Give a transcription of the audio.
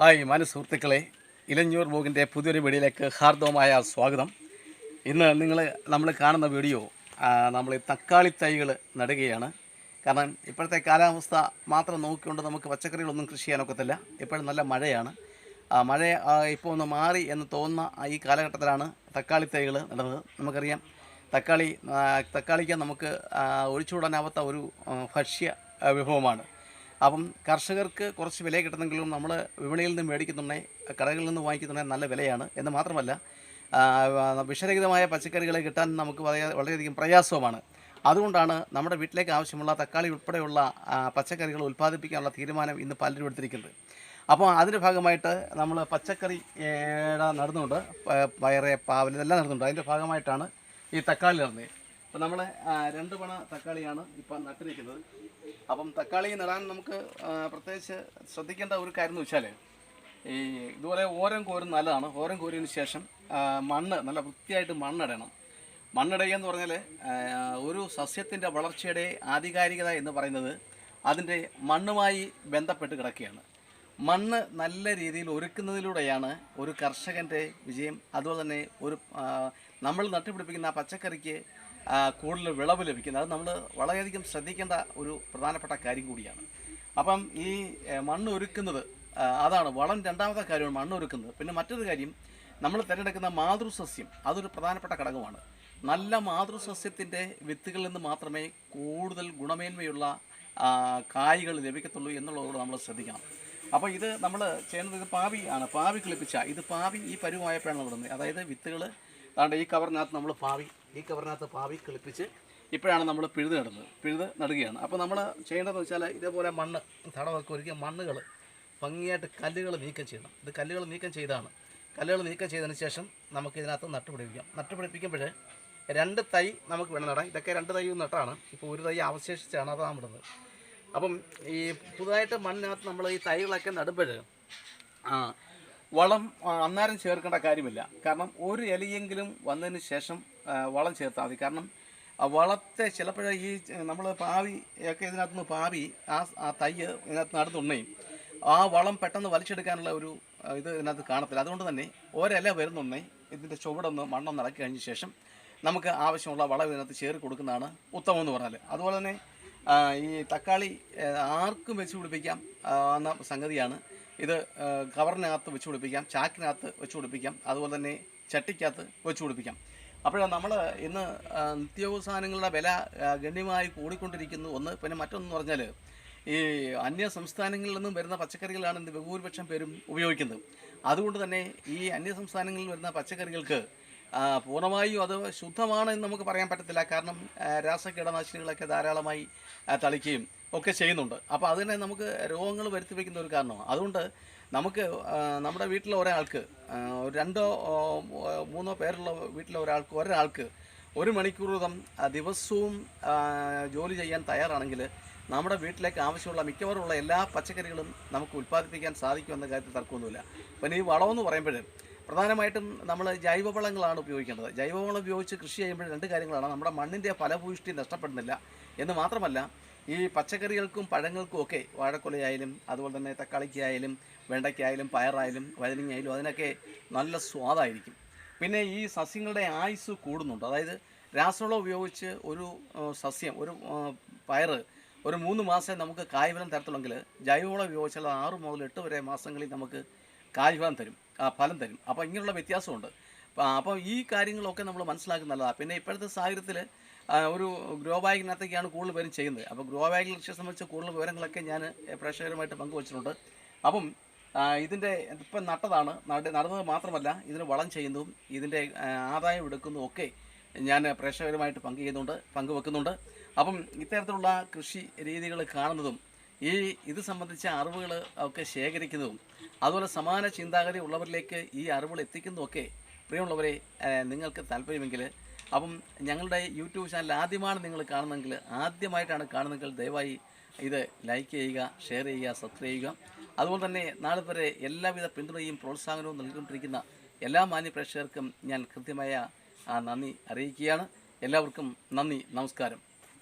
Hi മാന്യ സുഹൃത്തുക്കളെ ഇലഞ്ഞൂർ ബോഗിന്റെ പുതിയൊരു വീഡിയോയിലേക്ക് ഹാർദവമായ സ്വാഗതം. ഇന്ന് നിങ്ങൾ നമ്മൾ കാണുന്ന വീഡിയോ നമ്മൾ തക്കാളി തൈകൾ നടുകയാണ്. കാരണം ഇപ്പോഴത്തെ കാലാവസ്ഥ മാത്രം നോക്കിക്കൊണ്ട് നമുക്ക് പച്ചക്കറികളൊന്നും കൃഷി ചെയ്യാനൊക്കത്തില്ല. ഇപ്പോഴും നല്ല മഴയാണ്. മഴ ഇപ്പോൾ ഒന്ന് മാറി എന്ന് തോന്നുന്ന ഈ കാലഘട്ടത്തിലാണ് തക്കാളി തൈകൾ നടുന്നത്. നമുക്കറിയാം തക്കാളി തക്കാളിക്ക് നമുക്ക് ഒഴിച്ചുവിടാനാവാത്ത ഒരു ഭക്ഷ്യ വിഭവമാണ്. അപ്പം കർഷകർക്ക് കുറച്ച് വില കിട്ടുന്നെങ്കിലും നമ്മൾ വിപണിയിൽ നിന്ന് മേടിക്കുന്നുണ്ടെങ്കിൽ കടകളിൽ നിന്ന് വാങ്ങിക്കുന്നുണ്ടെങ്കിൽ നല്ല വിലയാണ്. എന്ന് മാത്രമല്ല വിഷരഹിതമായ പച്ചക്കറികൾ കിട്ടാൻ നമുക്ക് വളരെ വളരെയധികം പ്രയാസവുമാണ്. അതുകൊണ്ടാണ് നമ്മുടെ വീട്ടിലേക്ക് ആവശ്യമുള്ള തക്കാളി ഉൾപ്പെടെയുള്ള പച്ചക്കറികൾ ഉൽപ്പാദിപ്പിക്കാനുള്ള തീരുമാനം ഇന്ന് പലരും എടുത്തിരിക്കുന്നത്. അപ്പോൾ അതിന്റെ ഭാഗമായിട്ട് നമ്മൾ പച്ചക്കറി നടന്നുകൊണ്ട് പയറ് പാവൽ ഇതെല്ലാം നടന്നുണ്ട് അതിന്റെ ഭാഗമായിട്ടാണ് ഈ തക്കാളി നടന്നത്. അപ്പോൾ നമ്മൾ രണ്ട് പണ തക്കാളിയാണ് ഇപ്പം നട്ടിരിക്കുന്നത്. അപ്പം തക്കാളി നടാൻ നമുക്ക് പ്രത്യേകിച്ച് ശ്രദ്ധിക്കേണ്ട ഒരു കാര്യം എന്ന് വെച്ചാൽ ഈ ഇതുപോലെ ഓരം കോരും നല്ലതാണ്. ഓരം കോരിയതിന് ശേഷം മണ്ണ് നല്ല വൃത്തിയായിട്ട് മണ്ണിടണം മണ്ണിടുക എന്ന് പറഞ്ഞാൽ ഒരു സസ്യത്തിന്റെ വളർച്ചയുടെ ആധികാരികത എന്ന് പറയുന്നത് അതിന്റെ മണ്ണുമായി ബന്ധപ്പെട്ട് കിടക്കുകയാണ്. മണ്ണ് നല്ല രീതിയിൽ ഒരുക്കുന്നതിലൂടെയാണ് ഒരു കർഷകന്റെ വിജയം. അതുപോലെ തന്നെ ഒരു നമ്മൾ നട്ടുപിടിപ്പിക്കുന്ന പച്ചക്കറിക്ക് കൂടുതൽ വിളവ് ലഭിക്കുന്നത്. അത് നമ്മൾ വളരെയധികം ശ്രദ്ധിക്കേണ്ട ഒരു പ്രധാനപ്പെട്ട കാര്യം കൂടിയാണ്. അപ്പം ഈ മണ്ണ് ഒരുക്കുന്നത് അതാണ് വളം രണ്ടാമത്തെ കാര്യമാണ് മണ്ണ് ഒരുക്കുന്നത്. പിന്നെ മറ്റൊരു കാര്യം നമ്മൾ തിരഞ്ഞെടുക്കുന്ന മാതൃസസ്യം അതൊരു പ്രധാനപ്പെട്ട ഘടകമാണ്. നല്ല മാതൃസസ്യത്തിന്റെ വിത്തുകളിൽ നിന്ന് മാത്രമേ കൂടുതൽ ഗുണമേന്മയുള്ള കായ്കൾ ലഭിക്കത്തുള്ളൂ എന്നുള്ളതോട് നമ്മൾ ശ്രദ്ധിക്കണം. അപ്പോൾ ഇത് നമ്മൾ ചെയ്യുന്നത് ഇത് പാവി ആണ്. പാവി കിളിപ്പിച്ച ഇത് പാവി ഈ പരുവായപ്പോഴാണ് വിടുന്നത് അതായത് വിത്തുകൾ അതാണ്ട് ഈ കവറിനകത്ത് നമ്മൾ പാവി ഈ കവറിനകത്ത് പാവി കിളിപ്പിച്ച് ഇപ്പോഴാണ് നമ്മൾ പിഴുത് നടുന്നത്. പിഴുത് നടുകയാണ്. അപ്പോൾ നമ്മൾ ചെയ്യേണ്ടതെന്ന് വെച്ചാൽ ഇതേപോലെ മണ്ണ് തടമൊക്കെ ഒരുക്കിയ മണ്ണുകൾ ഭംഗിയായിട്ട് കല്ലുകൾ നീക്കം ചെയ്യണം. ഇത് കല്ലുകൾ നീക്കം ചെയ്താണ്. കല്ലുകൾ നീക്കം ചെയ്തതിന് ശേഷം നമുക്ക് ഇതിനകത്ത് നട്ടുപിടിപ്പിക്കാം. നട്ടുപിടിപ്പിക്കുമ്പോൾ രണ്ട് തൈ നമുക്ക് വേണം നടാം ഇതൊക്കെ രണ്ട് തൈ നട്ടാണ്. ഇപ്പോൾ ഒരു തൈ അവശേഷിച്ചാണ് അതാണ് വിടുന്നത് അപ്പം ഈ പുതുതായിട്ട് മണ്ണിനകത്ത് നമ്മൾ ഈ തൈകളൊക്കെ നടുമ്പോൾ വളം അന്നേരം ചേർക്കേണ്ട കാര്യമില്ല. കാരണം ഒരു ഇലയെങ്കിലും വന്നതിന് ശേഷം വളം ചേർത്താൽ മതി. കാരണം വളത്തെ ചിലപ്പോഴേ ഈ നമ്മൾ പാവി ഒക്കെ ഇതിനകത്ത് നിന്ന് പാവി ആ ആ തയ്യ് ഇതിനകത്ത് നടന്നുണ്ടെയും ആ വളം പെട്ടെന്ന് വലിച്ചെടുക്കാനുള്ള ഒരു ഇത് ഇതിനകത്ത് കാണത്തില്ല. അതുകൊണ്ട് തന്നെ ഒരില വരുന്നുണ്ടേ ഇതിന്റെ ചുവടൊന്ന് മണ്ണൊന്ന് ഇളക്കി കഴിഞ്ഞ ശേഷം നമുക്ക് ആവശ്യമുള്ള വളം ഇതിനകത്ത് ചേർത്ത് കൊടുക്കുന്നതാണ് ഉത്തമം എന്ന് പറഞ്ഞാൽ അതുപോലെ തന്നെ ഈ തക്കാളി ആർക്കും വെച്ച് പിടിപ്പിക്കാം എന്ന സംഗതിയാണ്. ഇത് കവറിനകത്ത് വെച്ച് പിടിപ്പിക്കാം ചാക്കിനകത്ത് വെച്ച് പിടിപ്പിക്കാം അതുപോലെ തന്നെ ചട്ടിക്കകത്ത് വെച്ച് പിടിപ്പിക്കാം. അപ്പോൾ നമ്മൾ ഇന്ന് ആ, നിത്യോപ സാധനങ്ങളുടെ വില ഗണ്യമായി കൂടിക്കൊണ്ടിരിക്കുന്നു. ഒന്ന് പിന്നെ മറ്റൊന്ന് പറഞ്ഞാൽ ഈ അന്യ സംസ്ഥാനങ്ങളിൽ നിന്നും വരുന്ന പച്ചക്കറികളാണ് ഇന്ന് ബഹുഭൂരിപക്ഷം പേരും ഉപയോഗിക്കുന്നത്. അതുകൊണ്ട് തന്നെ ഈ അന്യ സംസ്ഥാനങ്ങളിൽ വരുന്ന പച്ചക്കറികൾക്ക് പൂർണമായും അത് ശുദ്ധമാണ് എന്ന് നമുക്ക് പറയാൻ പറ്റത്തില്ല. കാരണം രാസ കീടനാശിനികളൊക്കെ ധാരാളമായി തളിക്കുകയും ഒക്കെ ചെയ്യുന്നുണ്ട്. അപ്പോൾ അതിനെ നമുക്ക് രോഗങ്ങൾ വരുത്തി വയ്ക്കുന്ന ഒരു കാരണമാണ്. അതുകൊണ്ട് നമുക്ക് നമ്മുടെ വീട്ടിലെ ഒരാൾക്ക് ഒരു രണ്ടോ മൂന്നോ പേരുള്ള വീട്ടിലെ ഒരാൾക്ക് ഒരാൾക്ക് ഒരു മണിക്കൂർ ദിവസവും ജോലി ചെയ്യാൻ തയ്യാറാണെങ്കിൽ നമ്മുടെ വീട്ടിലേക്ക് ആവശ്യമുള്ള മിക്കവാറുമുള്ള എല്ലാ പച്ചക്കറികളും നമുക്ക് ഉൽപ്പാദിപ്പിക്കാൻ സാധിക്കുമെന്ന കാര്യത്തിൽ തർക്കമൊന്നുമില്ല. പിന്നെ ഈ വളമെന്ന് പറയുമ്പോൾ പ്രധാനമായിട്ടും നമ്മൾ ജൈവവളങ്ങളാണ് ഉപയോഗിക്കേണ്ടത്. ജൈവവളം ഉപയോഗിച്ച് കൃഷി ചെയ്യുമ്പോൾ രണ്ട് കാര്യങ്ങളാണ്. നമ്മുടെ മണ്ണിന്റെ ഫലഭൂയിഷ്ടി നഷ്ടപ്പെടുന്നില്ല എന്ന് മാത്രമല്ല ഈ പച്ചക്കറികൾക്കും പഴങ്ങൾക്കും ഒക്കെ വാഴക്കൊലയായാലും അതുപോലെ തന്നെ തക്കാളിക്കായാലും വെണ്ടയ്ക്കായാലും പയറായാലും വഴുതനങ്ങയായാലും അതിനൊക്കെ നല്ല സ്വാദായിരിക്കും. പിന്നെ ഈ സസ്യങ്ങളുടെ ആയുസ് കൂടുന്നുണ്ട്. അതായത് രാസവളം ഉപയോഗിച്ച് ഒരു സസ്യം ഒരു പയറ് ഒരു മൂന്ന് മാസം നമുക്ക് കായ്ഫലം തരത്തുള്ളെങ്കിൽ ജൈവവളം ഉപയോഗിച്ചാൽ ആറ് മുതൽ എട്ട് വരെ മാസങ്ങളിൽ നമുക്ക് കായ്ഫലം തരും ഫലം തരും. അപ്പോൾ ഇങ്ങനെയുള്ള വ്യത്യാസമുണ്ട്. അപ്പോൾ ഈ കാര്യങ്ങളൊക്കെ നമ്മൾ മനസ്സിലാക്കുന്നതാണ്. പിന്നെ ഇപ്പോഴത്തെ സാഹചര്യത്തിൽ ഒരു ഗ്രോ ബാഗിനകത്തേക്കാണ് കൂടുതൽ പേരും ചെയ്യുന്നത്. അപ്പോൾ ഗ്രോ ബാഗിൽ കൃഷിയെ സംബന്ധിച്ച് കൂടുതൽ വിവരങ്ങളൊക്കെ ഞാൻ പ്രേക്ഷകരുമായിട്ട് പങ്കുവച്ചിട്ടുണ്ട്. അപ്പം ഇതിന്റെ ഇപ്പം നട്ടതാണ്. നട നടന്നത് മാത്രമല്ല ഇതിന് വളം ചെയ്യുന്നതും ഇതിന്റെ ആദായം എടുക്കുന്നതും ഒക്കെ ഞാൻ പ്രേക്ഷകരുമായിട്ട് പങ്കു ചെയ്യുന്നുണ്ട് പങ്കുവെക്കുന്നുണ്ട്. അപ്പം ഇത്തരത്തിലുള്ള കൃഷി രീതികൾ കാണുന്നതും ഈ ഇത് സംബന്ധിച്ച അറിവുകൾ ഒക്കെ ശേഖരിക്കുന്നതും അതുപോലെ സമാന ചിന്താഗതി ഉള്ളവരിലേക്ക് ഈ അറിവുകൾ എത്തിക്കുന്നതുമൊക്കെ പ്രിയമുള്ളവരെ നിങ്ങൾക്ക് താല്പര്യമെങ്കിൽ അപ്പം ഞങ്ങളുടെ യൂട്യൂബ് ചാനൽ ആദ്യമാണ് നിങ്ങൾ കാണുന്നതെങ്കിൽ ആദ്യമായിട്ടാണ് കാണുന്നതെങ്കിൽ ദയവായി ഇത് ലൈക്ക് ചെയ്യുക ഷെയർ ചെയ്യുക സബ്സ്ക്രൈബ് ചെയ്യുക. അതുപോലെ തന്നെ നാളെ വരെ എല്ലാവിധ പിന്തുണയും പ്രോത്സാഹനവും നൽകിക്കൊണ്ടിരിക്കുന്ന എല്ലാ മാന്യ പ്രേക്ഷകർക്കും ഞാൻ കൃത്യമായ നന്ദി അറിയിക്കുകയാണ്. എല്ലാവർക്കും നന്ദി നമസ്കാരം.